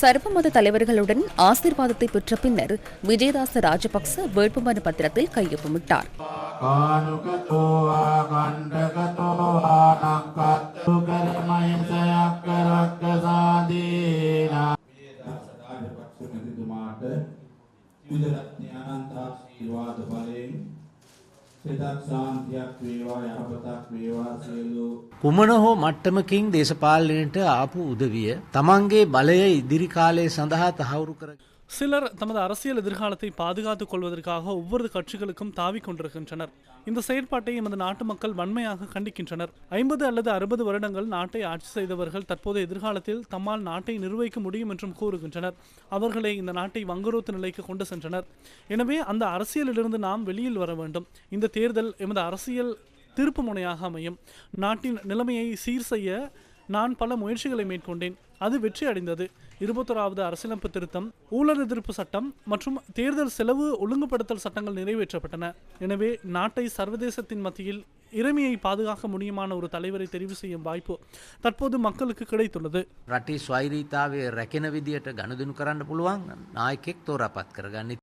சர்வமத தலைவர்களுடன் ஆசீர்வாதத்தை பெற்ற பின்னர் விஜயதாச ராஜபக்ச வேட்புமனு பத்திரத்தில் கையொப்பமிட்டார். விஜயதாச සිතක් ශාන්තියක් වේවා යහපතක් වේවා සියලු. කුමන හෝ මට්ටමකින් දේශපාලනයට ආපු උදවිය තමන්ගේ බලය ඉදිරි කාලය සඳහා තහවුරු කර சிலர் தமது அரசியல் எதிர்காலத்தை பாதுகாத்துக் கொள்வதற்காக ஒவ்வொரு கட்சிகளுக்கும் தாவிக் கொண்டிருக்கின்றனர். இந்த செயற்பாட்டை எமது நாட்டு மக்கள் வன்மையாக கண்டிக்கின்றனர். ஐம்பது அல்லது அறுபது வருடங்கள் நாட்டை ஆட்சி செய்தவர்கள் தற்போது எதிர்காலத்தில் தம்மால் நாட்டை நிர்வகிக்க முடியும் என்றும் கூறுகின்றனர். அவர்களை இந்த நாட்டை வங்குரோத்து நிலைக்கு கொண்டு சென்றனர். எனவே அந்த அரசியலிலிருந்து நாம் வெளியில் வர வேண்டும். இந்த தேர்தல் எமது அரசியல் திருப்பு முனையாக அமையும். நாட்டின் நிலைமையை சீர் செய்ய நான் பல முயற்சிகளை மேற்கொண்டேன் அது வெற்றி அடைந்தது இருபத்தோராவது அரசியலமைப்பு திருத்தம் ஊழல் எதிர்ப்பு சட்டம் மற்றும் தேர்தல் செலவு ஒழுங்குபடுத்தல் சட்டங்கள் நிறைவேற்றப்பட்டன எனவே நாட்டை சர்வதேசத்தின் மத்தியில் இறைமையை பாதுகாக்க முடியுமான ஒரு தலைவரை தெரிவு செய்யும் வாய்ப்பு தற்போது மக்களுக்கு கிடைத்துள்ளது රටේ ස්වෛරීතාවය රැකෙන විදියට ගණදනු කරන්න පුළුවන් නායකෙක් තෝරපත් කරගන්න